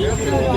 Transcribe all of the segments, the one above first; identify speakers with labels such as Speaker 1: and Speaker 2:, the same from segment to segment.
Speaker 1: ಎಲ್ಲ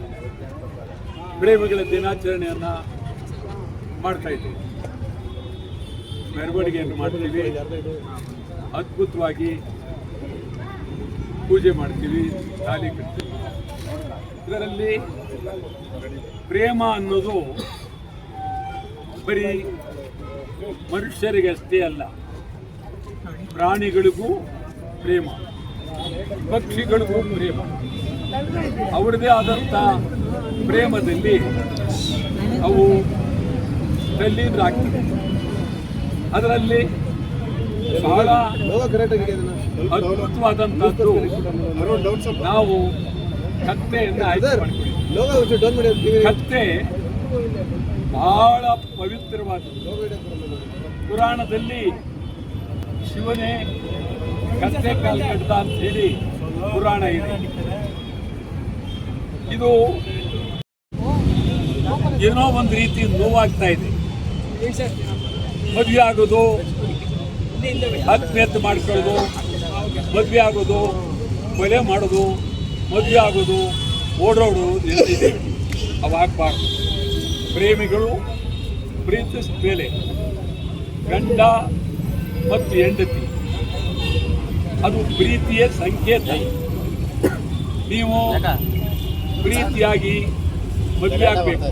Speaker 2: ಪ್ರೇಮಿಗಳ ದಿನಾಚರಣೆಯನ್ನು ಮಾಡ್ತಾ ಇದ್ದೀವಿ. ಮೆರವಣಿಗೆಯನ್ನು ಮಾಡ್ತೀವಿ. ಅದ್ಭುತವಾಗಿ ಪೂಜೆ ಮಾಡ್ತೀವಿ, ತಾಲಿ ಕಟ್ತೀವಿ. ಇದರಲ್ಲಿ ಪ್ರೇಮ ಅನ್ನೋದು ಬರೀ ಮನುಷ್ಯರಿಗೆ ಅಷ್ಟೇ ಅಲ್ಲ, ಪ್ರಾಣಿಗಳಿಗೂ ಪ್ರೇಮ, ಪಕ್ಷಿಗಳಿಗೂ ಪ್ರೇಮ. ಅವರದೇ ಆದಂಥ ಪ್ರೇಮದಲ್ಲಿ ಅವು ತಲ್ಲೀನರಾಗ್ತದೆ ಅದರಲ್ಲಿ ಬಹಳ ಅದ್ಭುತವಾದಂಥದ್ದು ನಾವು ಕತ್ತೆಯನ್ನು ಆಯ್ಕೆ ಕತ್ತೆ ಬಹಳ ಪವಿತ್ರವಾದ ಪುರಾಣದಲ್ಲಿ ಶಿವನೇ ಕತ್ತೆ ಕಾಲು ಕಡ್ದ ಅಂತ ಹೇಳಿ ಪುರಾಣ ಇದೆ. ಇದು ಏನೋ ಒಂದು ರೀತಿ ನೋವಾಗ್ತಾ ಇದೆ. ಮದುವೆ ಆಗೋದು ಆತ್ಮೀಯತೆ ಮಾಡ್ಕೊಳ್ಳೋದು, ಮದುವೆ ಆಗೋದು ಕೊಲೆ ಮಾಡೋದು, ಮದುವೆ ಆಗೋದು, ಓಡೋಡು ನಿಂತಿದೆ. ಅವಾಗಬಾರ್ದು ಪ್ರೇಮಿಗಳು ಪ್ರೀತಿಸ್ ಮೇಲೆ, ಗಂಡ ಮತ್ತು ಹೆಂಡತಿ. ಅದು ಪ್ರೀತಿಯ ಸಂಕೇತ. ನೀವು ಪ್ರೀತಿಯಾಗಿ ಮದುವೆ ಆಗಬೇಕು.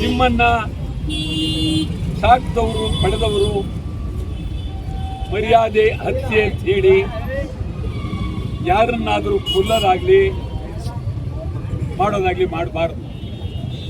Speaker 2: ನಿಮ್ಮನ್ನ ಸಾಕಿದವರು ಪಡೆದವರು ಮರ್ಯಾದೆ ಹತ್ಯೆ ಅಂತ ಹೇಳಿ ಯಾರನ್ನಾದರೂ ಕೊಲ್ಲೋದಾಗ್ಲಿ ಮಾಡೋದಾಗ್ಲಿ ಮಾಡಬಾರ್ದು.